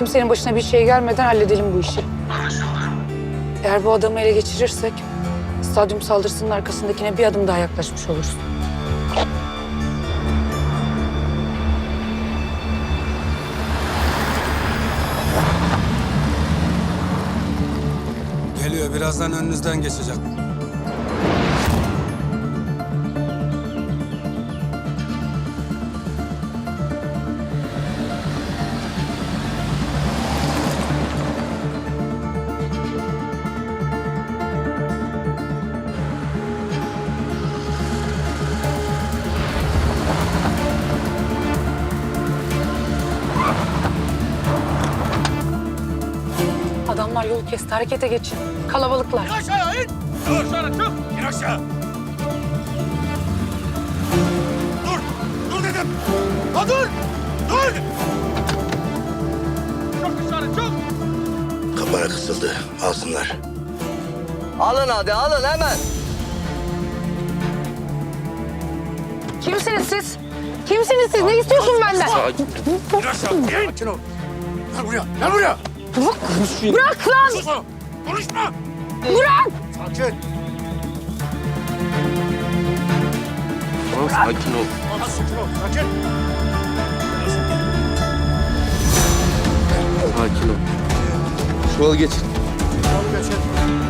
Kimsenin başına bir şey gelmeden halledelim bu işi. Eğer bu adamı ele geçirirsek stadyum saldırısının arkasındakine bir adım daha yaklaşmış oluruz. Geliyor birazdan önünüzden geçecek. Yol kesti, harekete geçin. Kalabalıklar. Aşağıya in. Dur sonra çık. İn aşağı. Dur. Dur dedim. Ha dur. Dur. Çok dışarı çok. Kapana kısıldı. Alsınlar. Alın hadi alın hemen. Kimsiniz siz? Kimsiniz siz? Ne istiyorsun benden? İn aşağı. İn. Sakin ol. Gel buraya. Gel buraya. Bırak lan! Sus oğlum. Konuşma. Bırak! Sakin. Sakin ol. Ama sakin ol. Sakin. Sakin ol. Şu yol geçin. Yolu geçin.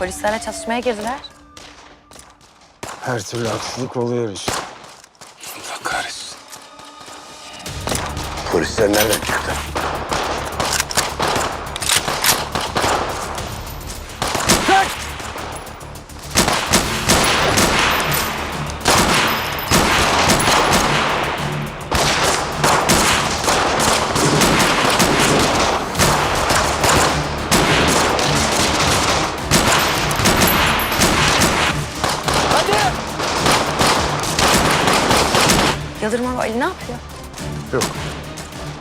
Polislerle çatışmaya girdiler. Her türlü haksızlık oluyor işte. Allah kahretsin. Polisler nereden çıktı? Yıldırım abi Ali ne yapıyor? Yok.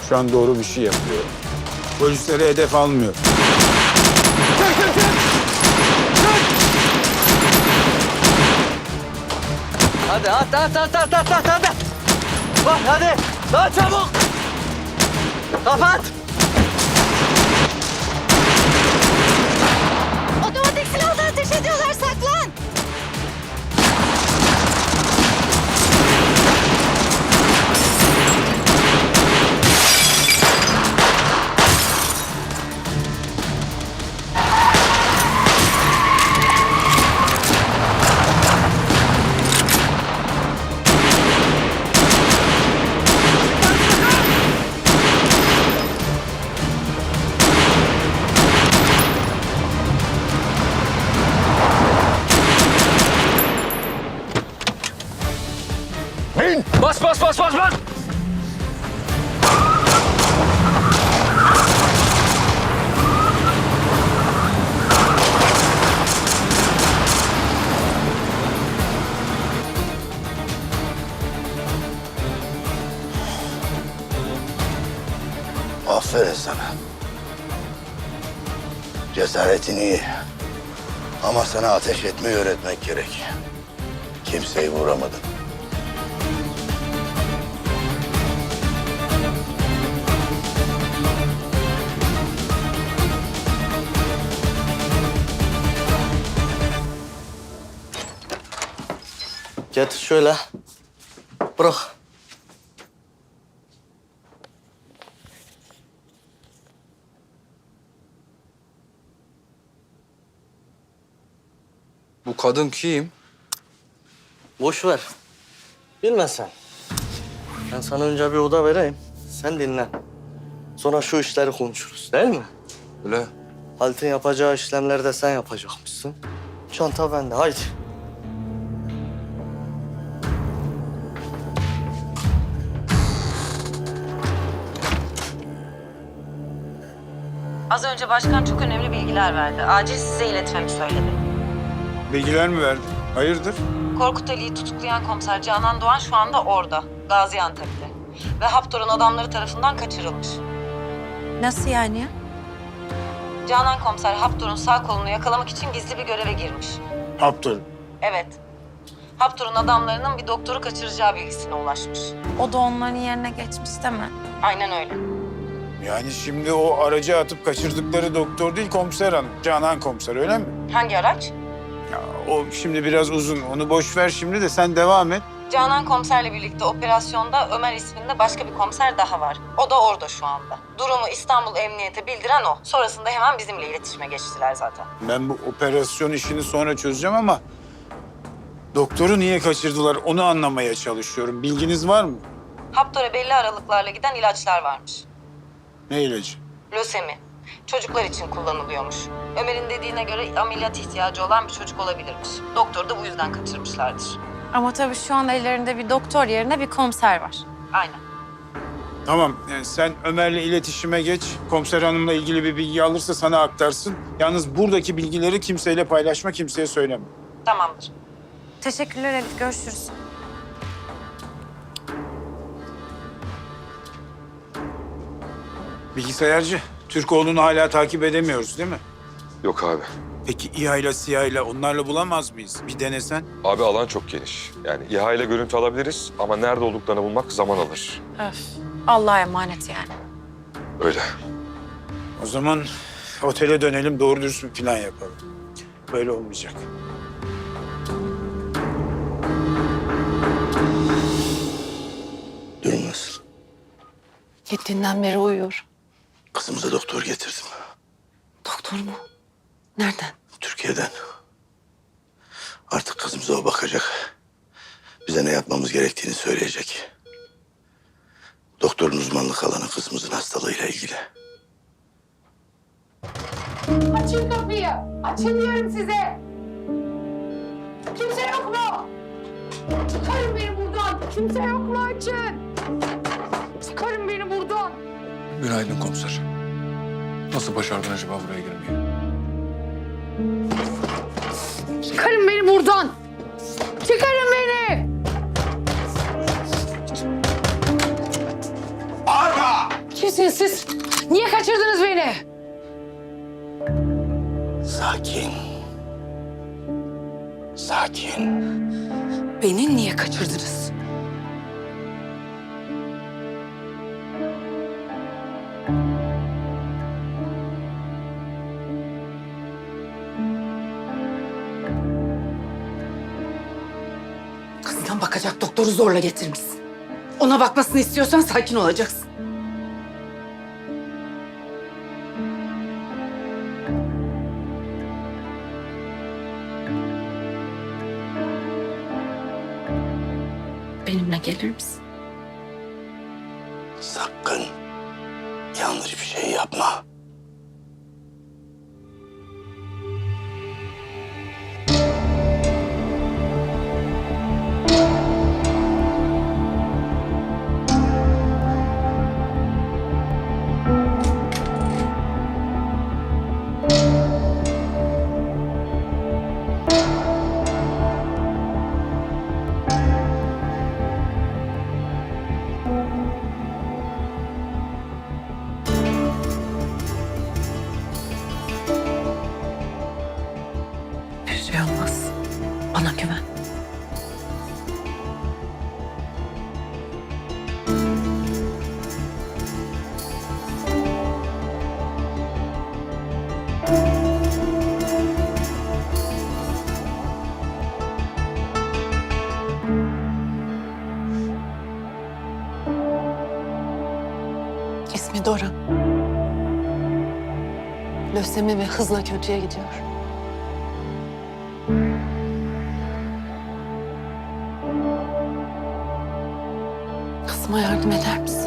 Şu an doğru bir şey yapıyor. Polisleri hedef almıyor. Hadi at at at at at at hadi. Bak hadi. Daha çabuk. Kapat. Aferin sana. Cesaretin iyi. Ama sana ateş etmeyi öğretmek gerek. Kimseyi vuramadın. Getir şöyle. Bırak. Kadın kim? Boş ver. Bilme sen. Ben sana önce bir oda vereyim. Sen dinlen. Sonra şu işleri konuşuruz değil mi? Öyle. Halit'in yapacağı işlemleri de sen yapacakmışsın. Çanta bende haydi. Az önce başkan çok önemli bilgiler verdi. Acil size iletmemi söyledi. Bilgiler mi verdin? Hayırdır? Korkut Ali'yi tutuklayan komiser Canan Doğan şu anda orada, Gaziantep'te. Ve Haptor'un adamları tarafından kaçırılmış. Nasıl yani ya? Canan komiser Haptor'un sağ kolunu yakalamak için gizli bir göreve girmiş. Haptor. Evet. Haptor'un adamlarının bir doktoru kaçıracağı bilgisine ulaşmış. O da onların yerine geçmiş değil mi? Aynen öyle. Yani şimdi o aracı atıp kaçırdıkları doktor değil komiser hanım. Canan komiser öyle mi? Hangi araç? Ya, o şimdi biraz uzun. Onu boş ver şimdi de sen devam et. Canan komiserle birlikte operasyonda Ömer isminde başka bir komiser daha var. O da orada şu anda. Durumu İstanbul Emniyet'e bildiren o. Sonrasında hemen bizimle iletişime geçtiler zaten. Ben bu operasyon işini sonra çözeceğim ama... Doktoru niye kaçırdılar onu anlamaya çalışıyorum. Bilginiz var mı? Haptor'a belli aralıklarla giden ilaçlar varmış. Ne ilacı? Lösemi. Çocuklar için kullanılıyormuş. Ömer'in dediğine göre ameliyat ihtiyacı olan bir çocuk olabilirmiş. Doktoru da bu yüzden kaçırmışlardır. Ama tabii şu an ellerinde bir doktor yerine bir komiser var. Aynen. Tamam yani sen Ömer'le iletişime geç. Komiser hanımla ilgili bir bilgi alırsa sana aktarsın. Yalnız buradaki bilgileri kimseyle paylaşma, kimseye söyleme. Tamamdır. Teşekkürler Elif. Görüşürüz. Bilgisayarcı, Türkoğlu'nu hala takip edemiyoruz değil mi? Yok abi. Peki İHA ile SİHA ile onlarla bulamaz mıyız? Bir denesen. Abi alan çok geniş. Yani İHA ile görüntü alabiliriz ama nerede olduklarını bulmak zaman alır. Öf. Allah'a emanet yani. Öyle. O zaman otele dönelim, doğru dürüst bir plan yapalım. Böyle olmayacak. Durum nasıl? Gittiğinden beri uyuyor. Kızımıza doktor getirdim. Doktor mu? Nereden? Türkiye'den. Artık kızımıza o bakacak. Bize ne yapmamız gerektiğini söyleyecek. Doktorun uzmanlık alanı kızımızın hastalığıyla ilgili. Açın kapıyı. Açın diyorum size. Kimse yok mu? Çıkarın beni buradan. Kimse yok mu? Açın. Çıkarın beni buradan. Günaydın komiser. Nasıl başardın acaba buraya girmeyi? Çıkarın beni buradan. Çıkarın beni. Arma! Kimsiniz siz? Niye kaçırdınız beni? Sakin. Sakin. Beni niye kaçırdınız? Bakacak doktoru zorla getirmişsin. Ona bakmasını istiyorsan sakin olacaksın. Benimle gelir misin? Sakın yanlış bir şey yapma. Şey olmaz. Bana güven. İsmi Dora. Lösemi ve hızla kötüye gidiyor. Kızıma yardım eder misin?